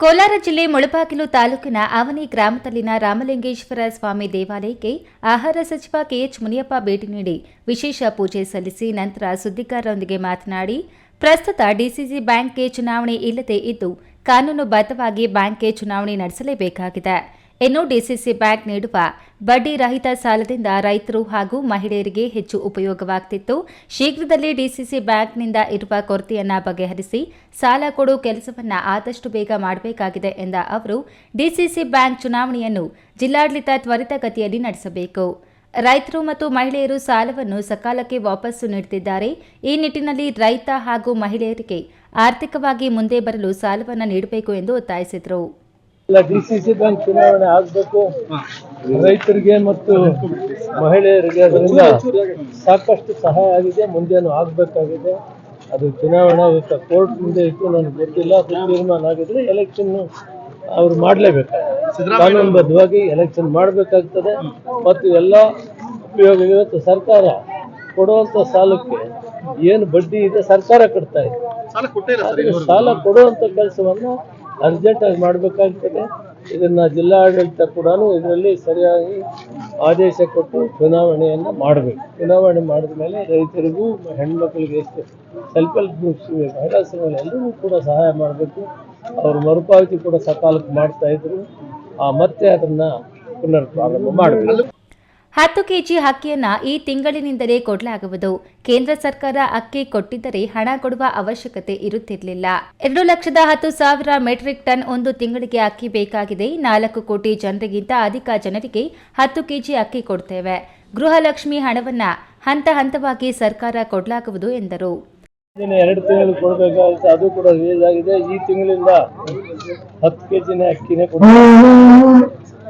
ಕೋಲಾರ ಜಿಲ್ಲೆ ಮುಳಬಾಗಿಲು ತಾಲೂಕಿನ ಅವನಿ ಗ್ರಾಮದಲ್ಲಿನ ರಾಮಲಿಂಗೇಶ್ವರ ಸ್ವಾಮಿ ದೇವಾಲಯಕ್ಕೆ ಆಹಾರ ಸಚಿವ ಕೆಎಚ್ ಮುನಿಯಪ್ಪ ಭೇಟಿ ನೀಡಿ ವಿಶೇಷ ಪೂಜೆ ಸಲ್ಲಿಸಿ ನಂತರ ಸುದ್ದಿಗಾರರೊಂದಿಗೆ ಮಾತನಾಡಿ, ಪ್ರಸ್ತುತ ಡಿಸಿಸಿ ಬ್ಯಾಂಕ್ಗೆ ಚುನಾವಣೆ ಇಲ್ಲದೆ ಇದ್ದು ಕಾನೂನುಬದ್ಧವಾಗಿ ಬ್ಯಾಂಕ್ಗೆ ಚುನಾವಣೆ ನಡೆಸಲೇಬೇಕಾಗಿದೆ. ಇನ್ನು ಡಿಸಿಸಿ ಬ್ಯಾಂಕ್ ನೀಡುವ ಬಡ್ಡಿ ರಹಿತ ಸಾಲದಿಂದ ರೈತರು ಹಾಗೂ ಮಹಿಳೆಯರಿಗೆ ಹೆಚ್ಚು ಉಪಯೋಗವಾಗುತ್ತಿತ್ತು ಶೀಘ್ರದಲ್ಲೇ ಡಿಸಿಸಿ ಬ್ಯಾಂಕ್ನಿಂದ ಇರುವ ಕೊರತೆಯನ್ನ ಬಗೆಹರಿಸಿ ಸಾಲ ಕೊಡೋ ಕೆಲಸವನ್ನ ಆದಷ್ಟು ಬೇಗ ಮಾಡಬೇಕಾಗಿದೆ ಎಂದ ಅವರು, ಡಿಸಿಸಿ ಬ್ಯಾಂಕ್ ಚುನಾವಣೆಯನ್ನು ಜಿಲ್ಲಾಡಳಿತ ತ್ವರಿತಗತಿಯಲ್ಲಿ ನಡೆಸಬೇಕು. ರೈತರು ಮತ್ತು ಮಹಿಳೆಯರು ಸಾಲವನ್ನು ಸಕಾಲಕ್ಕೆ ವಾಪಸ್ಸು ನೀಡುತ್ತಿದ್ದಾರೆ. ಈ ನಿಟ್ಟಿನಲ್ಲಿ ರೈತ ಹಾಗೂ ಮಹಿಳೆಯರಿಗೆ ಆರ್ಥಿಕವಾಗಿ ಮುಂದೆ ಬರಲು ಸಾಲವನ್ನು ನೀಡಬೇಕು ಎಂದು ಒತ್ತಾಯಿಸಿದರು. ಇಲ್ಲ ಡಿ ಸಿ ಸಿ ಬ್ಯಾಂಕ್ ಚುನಾವಣೆ ಆಗಬೇಕು. ರೈತರಿಗೆ ಮತ್ತು ಮಹಿಳೆಯರಿಗೆ ಅದರಿಂದ ಸಾಕಷ್ಟು ಸಹಾಯ ಆಗಿದೆ ಮುಂದೇನು ಆಗಬೇಕಾಗಿದೆ. ಅದು ಚುನಾವಣೆ ಇವತ್ತು ಕೋರ್ಟ್ ಮುಂದೆ ಇತ್ತು ನನಗೆ ಗೊತ್ತಿಲ್ಲ ಅದು ತೀರ್ಮಾನ ಆಗಿದ್ರೆ ಎಲೆಕ್ಷನ್ ಅವ್ರು ಮಾಡಲೇಬೇಕು. ಕಾನೂನುಬದ್ಧವಾಗಿ ಎಲೆಕ್ಷನ್ ಮಾಡಬೇಕಾಗ್ತದೆ. ಮತ್ತು ಎಲ್ಲ ಉಪಯೋಗ ಇವತ್ತು ಸರ್ಕಾರ ಕೊಡುವಂಥ ಸಾಲಕ್ಕೆ ಏನು ಬಡ್ಡಿ ಇದೆ ಸರ್ಕಾರ ಕಟ್ತಾ ಇದೆ. ಸಾಲ ಕೊಡುವಂಥ ಕೆಲಸವನ್ನು ಸಾಲ ಕೊಡುವಂತ ಕೆಲಸವನ್ನ ಅರ್ಜೆಂಟ್ ಆಗಿ ಮಾಡಬೇಕಾಗ್ತದೆ. ಇದನ್ನು ಜಿಲ್ಲಾಡಳಿತ ಕೂಡ ಇದರಲ್ಲಿ ಸರಿಯಾಗಿ ಆದೇಶ ಕೊಟ್ಟು ಚುನಾವಣೆಯನ್ನು ಮಾಡಬೇಕು. ಚುನಾವಣೆ ಮಾಡಿದ ಮೇಲೆ ರೈತರಿಗೂ ಹೆಣ್ಮಕ್ಳಿಗೆ ಎಷ್ಟು ಸೆಲ್ಫ್ ಹೆಲ್ಪ್ ಗ್ರೂಪ್ಸ್ ಎಲ್ಲರಿಗೂ ಕೂಡ ಸಹಾಯ ಮಾಡಬೇಕು. ಅವರು ಮರುಪಾವತಿ ಕೂಡ ಸಕಾಲಕ್ಕೆ ಮಾಡ್ತಾ ಇದ್ರು. ಆ ಮತ್ತೆ ಅದನ್ನು ಪುನರ್ ಪ್ರಾರಂಭ ಮಾಡಬೇಕು. ಹತ್ತು ಕೆಜಿ ಅಕ್ಕಿಯನ್ನ ಈ ತಿಂಗಳಿನಿಂದಲೇ ಕೊಡಲಾಗುವುದು. ಕೇಂದ್ರ ಸರ್ಕಾರ ಅಕ್ಕಿ ಕೊಟ್ಟಿದ್ದರೆ ಹಣ ಕೊಡುವ ಅವಶ್ಯಕತೆ ಇರುತ್ತಿರಲಿಲ್ಲ. ಎರಡು ಲಕ್ಷದ ಹತ್ತು ಸಾವಿರ ಮೆಟ್ರಿಕ್ ಟನ್ ಒಂದು ತಿಂಗಳಿಗೆ ಅಕ್ಕಿ ಬೇಕಾಗಿದೆ. ನಾಲ್ಕು ಕೋಟಿ ಜನರಿಗಿಂತ ಅಧಿಕ ಜನರಿಗೆ ಹತ್ತು ಕೆಜಿ ಅಕ್ಕಿ ಕೊಡ್ತೇವೆ. ಗೃಹಲಕ್ಷ್ಮಿ ಹಣವನ್ನ ಹಂತ ಹಂತವಾಗಿ ಸರ್ಕಾರ ಕೊಡಲಾಗುವುದು ಎಂದರು. ಎರಡು ತಿಂಗಳು ಕೊಡಬೇಕಾಗುತ್ತೆ. ಅದು ಕೂಡ ರಿಲೀಸ್ ಆಗಿದೆ. ಈ ತಿಂಗಳಿಂದ ಹತ್ತು ಕೆಜಿನ ಅಕ್ಕಿನೇ ಕೊಡ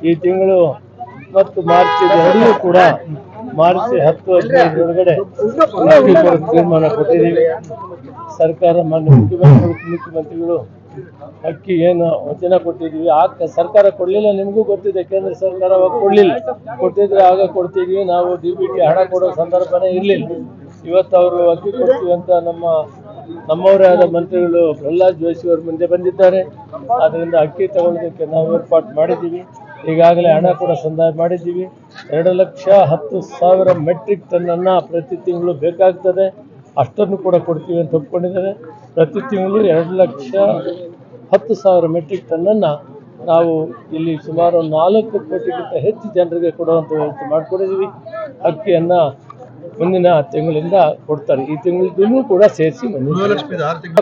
ಈ ತಿಂಗಳು ಮತ್ತು ಮಾರ್ಚ್ ಎರಡೂ ಕೂಡ ಮಾರ್ಚ್ ಹತ್ತು ಹದಿನೈದು ಒಳಗಡೆ ಅಕ್ಕಿ ಕೊಡೋಕೆ ತೀರ್ಮಾನ ಕೊಟ್ಟಿದ್ದೀವಿ. ಸರ್ಕಾರ ಮಾನ್ಯ ಮುಖ್ಯಮಂತ್ರಿಗಳು ಮುಖ್ಯಮಂತ್ರಿಗಳು ಅಕ್ಕಿ ಏನು ವಚನ ಕೊಟ್ಟಿದ್ದೀವಿ. ಆ ಸರ್ಕಾರ ಕೊಡಲಿಲ್ಲ, ನಿಮಗೂ ಗೊತ್ತಿದೆ ಕೇಂದ್ರ ಸರ್ಕಾರ ಅವಾಗ ಕೊಡಲಿಲ್ಲ. ಕೊಟ್ಟಿದ್ರೆ ಆಗ ಕೊಡ್ತಿದ್ವಿ ನಾವು ಡಿ ಬಿ ಟಿ ಹಣ ಕೊಡೋ ಸಂದರ್ಭನೇ ಇರಲಿಲ್ಲ. ಇವತ್ತು ಅವರು ಅಕ್ಕಿ ಕೊಡ್ತೀವಿ ಅಂತ ನಮ್ಮ ನಮ್ಮವರೇ ಆದ ಮಂತ್ರಿಗಳು ಪ್ರಹ್ಲಾದ್ ಜೋಶಿ ಅವರು ಮುಂದೆ ಬಂದಿದ್ದಾರೆ. ಅದರಿಂದ ಅಕ್ಕಿ ತಗೊಳ್ಳೋದಕ್ಕೆ ನಾವು ಏರ್ಪಾಟ್ ಮಾಡಿದ್ದೀವಿ. ಈಗಾಗಲೇ ಹಣ ಕೂಡ ಸಂದಾಯ ಮಾಡಿದ್ದೀವಿ. ಎರಡು ಲಕ್ಷ ಹತ್ತು ಸಾವಿರ ಮೆಟ್ರಿಕ್ ಟನ್ನನ್ನು ಪ್ರತಿ ತಿಂಗಳು ಬೇಕಾಗ್ತದೆ. ಅಷ್ಟನ್ನು ಕೂಡ ಕೊಡ್ತೀವಿ ಅಂತ ಒಪ್ಕೊಂಡಿದ್ದಾರೆ ಪ್ರತಿ ತಿಂಗಳು ಎರಡು ಲಕ್ಷ ಹತ್ತು ಸಾವಿರ ಮೆಟ್ರಿಕ್ ಟನ್ನನ್ನು ನಾವು ಇಲ್ಲಿ ಸುಮಾರು ನಾಲ್ಕು ಕೋಟಿಗಿಂತ ಹೆಚ್ಚು ಜನರಿಗೆ ಕೊಡುವಂಥ ವ್ಯವಸ್ಥೆ ಮಾಡಿಕೊಡಿದ್ದೀವಿ. ಅಕ್ಕಿಯನ್ನು ಮುಂದಿನ ತಿಂಗಳಿಂದ ಕೊಡ್ತಾರೆ. ಈ ತಿಂಗಳಿಗೂ ಕೂಡ ಸೇರಿಸಿ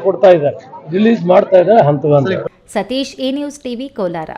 ಕೊಡ್ತಾ ಇದ್ದಾರೆ. ರಿಲೀಸ್ ಮಾಡ್ತಾ ಇದ್ದಾರೆ ಹಂತ ಹಂತ Satish A news TV Kolar.